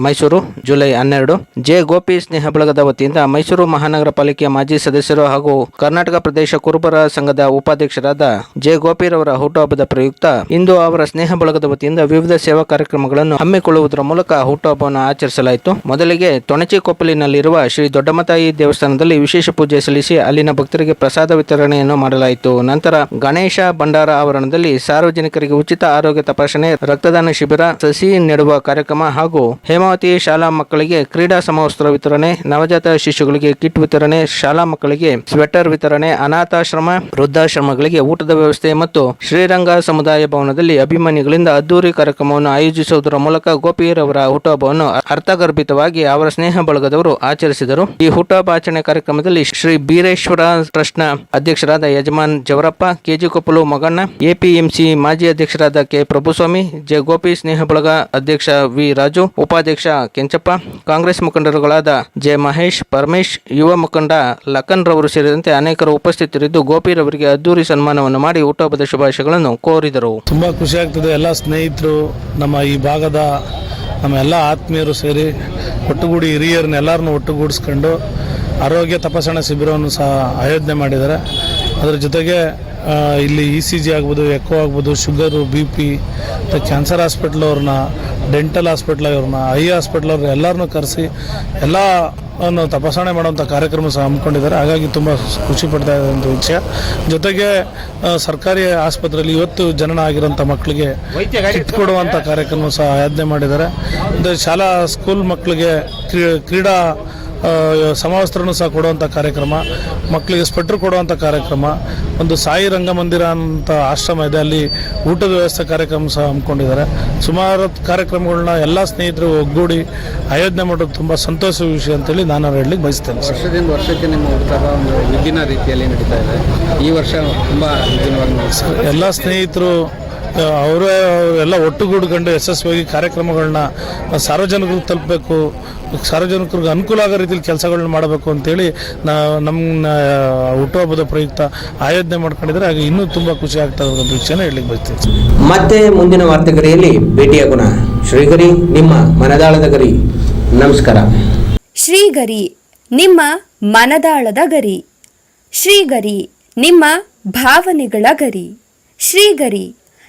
Mysuru, July ಹನ್ನೆರಡು. J. Gopi ಸ್ನೇಹ ಬಳಗದ ವತಿಯಿಂದ ಮೈಸೂರು ಮಹಾನಗರ ಪಾಲಿಕೆಯ ಮಾಜಿ ಸದಸ್ಯರು ಹಾಗೂ ಕರ್ನಾಟಕ ಪ್ರದೇಶ ಕುರುಬರ ಸಂಘದ ಉಪಾಧ್ಯಕ್ಷರಾದ ಜೆ. ಗೋಪಿರವರ ಹುಟ್ಟುಹಬ್ಬದ ಪ್ರಯುಕ್ತ ಇಂದು ಅವರ ಸ್ನೇಹ ಬಳಗದ ವತಿಯಿಂದ ವಿವಿಧ ಸೇವಾ ಕಾರ್ಯಕ್ರಮಗಳನ್ನು ಹಮ್ಮಿಕೊಳ್ಳುವುದರ ಮೂಲಕ ಹುಟ್ಟುಹಬ್ಬವನ್ನು ಆಚರಿಸಲಾಯಿತು. ಮೊದಲಿಗೆ ತೊಣಚಿಕೊಪ್ಪಲಿನಲ್ಲಿರುವ ಶ್ರೀ ದೊಡ್ಡಮತಾಯಿ ದೇವಸ್ಥಾನದಲ್ಲಿ ವಿಶೇಷ ಪೂಜೆ ಸಲ್ಲಿಸಿ ಅಲ್ಲಿನ ಭಕ್ತರಿಗೆ ಪ್ರಸಾದ ವಿತರಣೆಯನ್ನು ಮಾಡಲಾಯಿತು. ನಂತರ ಗಣೇಶ ಭಂಡಾರ ಆವರಣದಲ್ಲಿ ಸಾರ್ವಜನಿಕರಿಗೆ ಉಚಿತ ಆರೋಗ್ಯ ತಪಾಸಣೆ, ರಕ್ತದಾನ ಶಿಬಿರ ಸಸಿ ನೆಡುವ ಕಾರ್ಯಕ್ರಮ ಹಾಗೂ ಹೇಮಾವತಿ ಶಾಲಾ ಮಕ್ಕಳಿಗೆ ಕ್ರೀಡಾ ಸಮವಸ್ತ್ರ ವಿತರಣೆ, ನವಜಾತ ಶಿಶುಗಳಿಗೆ ಕಿಟ್ ವಿತರಣೆ, ಶಾಲಾ ಮಕ್ಕಳಿಗೆ ಸ್ವೆಟರ್ ವಿತರಣೆ, ಅನಾಥಾಶ್ರಮ, ವೃದ್ಧಾಶ್ರಮಗಳಿಗೆ ಊಟದ ವ್ಯವಸ್ಥೆ ಮತ್ತು ಶ್ರೀರಂಗ ಸಮುದಾಯ ಭವನದಲ್ಲಿ ಅಭಿಮಾನಿಗಳಿಂದ ಅದ್ದೂರಿ ಕಾರ್ಯಕ್ರಮವನ್ನು ಆಯೋಜಿಸುವುದರ ಮೂಲಕ ಗೋಪಿಯರವರ ಹುಟ್ಟಹಬ್ಬವನ್ನು ಅರ್ಥಗರ್ಭಿತವಾಗಿ ಅವರ ಸ್ನೇಹ ಬಳಗದವರು ಆಚರಿಸಿದರು. ಈ ಹುಟ್ಟಹಬ್ಬ ಆಚರಣೆ ಕಾರ್ಯಕ್ರಮದಲ್ಲಿ ಶ್ರೀ ಬೀರೇಶ್ವರ ಟ್ರಸ್ಟ್ನ ಅಧ್ಯಕ್ಷರಾದ ಯಜಮಾನ್ ಜವರಪ್ಪ, ಕೆಜಿ ಕೊಪ್ಪಲು ಮಗಣ್ಣ, ಎಪಿಎಂಸಿ ಮಾಜಿ ಅಧ್ಯಕ್ಷರಾದ ಕೆ. ಪ್ರಭುಸ್ವಾಮಿ, ಜೆ. ಗೋಪಿ ಸ್ನೇಹ ಬಳಗ ಅಧ್ಯಕ್ಷ ವಿ. ರಾಜು, ಉಪಾಧ್ಯಕ್ಷ ಕೆಂಚಪ್ಪ, ಕಾಂಗ್ರೆಸ್ ಮುಖಂಡರುಗಳಾದ ಜೆ ಮಹೇಶ್, ಪರಮೇಶ್, ಯುವ ಮುಖಂಡ ಲಖನ್ ರವರು ಸೇರಿದಂತೆ ಅನೇಕರು ಉಪಸ್ಥಿತರಿದ್ದು ಗೋಪಿರವರಿಗೆ ಅದ್ದೂರಿ ಸನ್ಮಾನವನ್ನು ಮಾಡಿ ಹುಟ್ಟುಹಬ್ಬದ ಶುಭಾಶಯಗಳನ್ನು ಕೋರಿದರು. ತುಂಬಾ ಖುಷಿ ಆಗ್ತದೆ ಎಲ್ಲ ಸ್ನೇಹಿತರು, ನಮ್ಮ ಈ ಭಾಗದ ನಮ್ಮ ಎಲ್ಲ ಆತ್ಮೀಯರು ಸೇರಿ ಒಟ್ಟುಗೂಡಿ ಹಿರಿಯರನ್ನ ಎಲ್ಲರನ್ನು ಒಟ್ಟುಗೂಡಿಸ್ಕೊಂಡು ಆರೋಗ್ಯ ತಪಾಸಣಾ ಶಿಬಿರವನ್ನು ಸಹ ಆಯೋಜನೆ ಮಾಡಿದ್ದಾರೆ. ಅದರ ಜೊತೆಗೆ ಇಲ್ಲಿ ಇ ಸಿ ಜಿ ಆಗ್ಬೋದು ಎಕೋ ಆಗ್ಬೋದು ಶುಗರು ಬಿ ಪಿ ಮತ್ತು ಕ್ಯಾನ್ಸರ್ ಹಾಸ್ಪಿಟ್ಲ್ ಅವ್ರನ್ನ ಡೆಂಟಲ್ ಹಾಸ್ಪಿಟ್ಲ್ ಅವ್ರನ್ನ ಐ ಹಾಸ್ಪಿಟ್ಲ್ ಅವ್ರನ್ನ ಎಲ್ಲರನ್ನೂ ಕರೆಸಿ ಎಲ್ಲ ಅನ್ನು ತಪಾಸಣೆ ಮಾಡುವಂಥ ಕಾರ್ಯಕ್ರಮ ಸಹ ಹಮ್ಮಿಕೊಂಡಿದ್ದಾರೆ. ಹಾಗಾಗಿ ತುಂಬ ಖುಷಿ ಪಡ್ತಾ ಇದ್ದಂಥ ವಿಷಯ. ಜೊತೆಗೆ ಸರ್ಕಾರಿ ಆಸ್ಪತ್ರೆಯಲ್ಲಿ ಇವತ್ತು ಜನನ ಆಗಿರೋಂಥ ಮಕ್ಕಳಿಗೆ ಕಿಟ್ ಕೊಡುವಂಥ ಕಾರ್ಯಕ್ರಮ ಸಹ ಆಯೋಜನೆ ಮಾಡಿದ್ದಾರೆ. ಮತ್ತು ಶಾಲಾ ಸ್ಕೂಲ್ ಮಕ್ಕಳಿಗೆ ಕ್ರೀ- ಕ್ರೀಡಾ ಸಮವಸ್ತ್ರನೂ ಸಹ ಕೊಡುವಂಥ ಕಾರ್ಯಕ್ರಮ ಮಕ್ಕಳಿಗೆ ಸ್ವೆಟ್ರ್ ಕೊಡುವಂಥ ಕಾರ್ಯಕ್ರಮ ಒಂದು ಸಾಯಿ ರಂಗಮಂದಿರ ಅಂತ ಆಶ್ರಮ ಇದೆ ಅಲ್ಲಿ ಊಟದ ವ್ಯವಸ್ಥೆ ಕಾರ್ಯಕ್ರಮ ಸಹ ಹಮ್ಮಿಕೊಂಡಿದ್ದಾರೆ. ಸುಮಾರು ಕಾರ್ಯಕ್ರಮಗಳನ್ನ ಎಲ್ಲ ಸ್ನೇಹಿತರು ಒಗ್ಗೂಡಿ ಆಯೋಜನೆ ಮಾಡೋದು ತುಂಬ ಸಂತೋಷದ ವಿಷಯ ಅಂತೇಳಿ ನಾನು ಹೇಳಲಿಕ್ಕೆ ಬಯಸ್ತೇನೆ ವರ್ಷದಿಂದ ವರ್ಷಕ್ಕೆ ನಿಮ್ಮ ಹುಟ್ಟುಹಬ್ಬ ಒಂದು ವಿಭಿನ್ನ ರೀತಿಯಲ್ಲಿ ನಡೀತಾ ಇದೆ. ಈ ವರ್ಷ ತುಂಬ ಎಲ್ಲ ಸ್ನೇಹಿತರು ಅವರೇ ಎಲ್ಲ ಒಟ್ಟುಗೂಡ್ಕೊಂಡು ಯಶಸ್ವಿಯಾಗಿ ಕಾರ್ಯಕ್ರಮಗಳನ್ನ ಸಾರ್ವಜನಿಕರಿಗೆ ತಲುಪಬೇಕು ಸಾರ್ವಜನಿಕರಿಗೆ ಅನುಕೂಲ ಆಗೋ ರೀತಿಯಲ್ಲಿ ಕೆಲಸಗಳನ್ನ ಮಾಡಬೇಕು ಅಂತೇಳಿ ನಾ ನಮ್ಮ ಹುಟ್ಟುಹಬ್ಬದ ಪ್ರಯುಕ್ತ ಆಯೋಜನೆ ಮಾಡ್ಕೊಂಡಿದ್ರೆ ಹಾಗೆ ಇನ್ನೂ ತುಂಬ ಖುಷಿ ಆಗ್ತಾ ಒಂದು ವಿಷಯನ ಹೇಳಲಿಕ್ಕೆ ಬರ್ತೀನಿ ಮತ್ತೆ ಮುಂದಿನ ವಾರ್ತೆಗರಿಯಲ್ಲಿ ಭೇಟಿಯಾಗೋಣ ಶ್ರೀಗರಿ ನಿಮ್ಮ ಮನದಾಳದ ಗರಿ. ನಮಸ್ಕಾರ. ಶ್ರೀಗರಿ ನಿಮ್ಮ ಮನದಾಳದ ಗರಿ. ಶ್ರೀಗರಿ ನಿಮ್ಮ ಭಾವನೆಗಳ ಗರಿ. ಶ್ರೀಗರಿ